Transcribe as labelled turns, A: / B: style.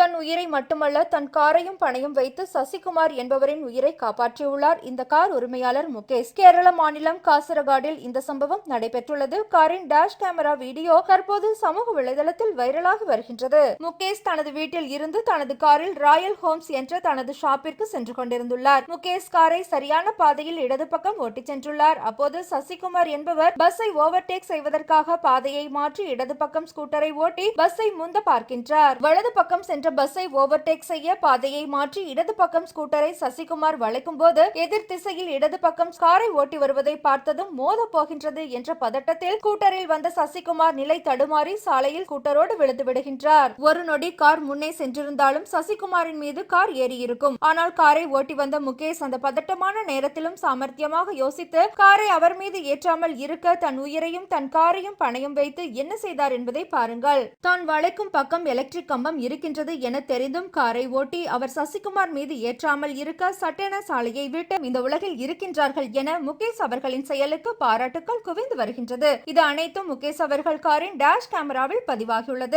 A: தன் உயிரை மட்டுமல்ல தன் காரையும் பணையும் வைத்து சசிகுமார் என்பவரின் உயிரை காப்பாற்றியுள்ளார். இந்த கார் உரிமையாளர் முகேஷ். கேரள மாநிலம் காசரகாடில் இந்த சம்பவம் நடைபெற்றுள்ளது. காரின் டேஷ் கேமரா வீடியோ தற்போது சமூக வலைதளத்தில் வைரலாகி வருகின்றது. முகேஷ் தனது வீட்டில் இருந்து தனது காரில் ராயல் ஹோம்ஸ் என்ற தனது ஷாப்பிற்கு சென்று கொண்டிருந்துள்ளார். முகேஷ் காரை சரியான பாதையில் இடது பக்கம் ஓட்டிச் சென்றுள்ளார். அப்போது சசிகுமார் என்பவர் பஸ்ஸை ஓவர்டேக் செய்வதற்காக பாதையை மாற்றி இடது பக்கம் ஸ்கூட்டரை ஓட்டி பஸ்ஸை முந்த பார்க்கின்றார். வலது பக்கம் சென்று பஸ்ஸை ஓவர்டேக் செய்ய பாதையை மாற்றி இடது பக்கம் ஸ்கூட்டரை சசிகுமார் வளைக்கும் போது எதிர் திசையில் இடது பக்கம் காரை ஓட்டி வருவதை பார்த்ததும் மோத போகின்றது என்ற பதட்டத்தில் ஸ்கூட்டரில் வந்த சசிகுமார் நிலை தடுமாறி சாலையில் ஸ்கூட்டரோடு விழுந்து விடுகின்றார். ஒரு நொடி கார் முன்னே சென்றிருந்தாலும் சசிகுமாரின் மீது கார் ஏறியிருக்கும். ஆனால் காரை ஓட்டி வந்த முகேஷ் அந்த பதட்டமான நேரத்திலும் சாமர்த்தியமாக யோசித்து காரை அவர் மீது ஏற்றாமல் இருக்க தன் உயிரையும் தன் காரையும் பணையும் வைத்து என்ன செய்தார் என்பதை பாருங்கள். தான் வளைக்கும் பக்கம் எலக்ட்ரிக் கம்பம் இருக்கின்றது என தெரிந்தும் காரை ஓட்டி அவர் சசிகுமார் மீது ஏற்றாமல் இருக்க சட்டென சாலையை விட்டு இந்த உலகில் இருக்கின்றார்கள் என முகேஷ் அவர்களின் செயலுக்கு பாராட்டுக்கள் குவிந்து வருகின்றது. இது அனைத்தும் முகேஷ் அவர்கள் காரின் டேஷ் கேமராவில் பதிவாகியுள்ளது.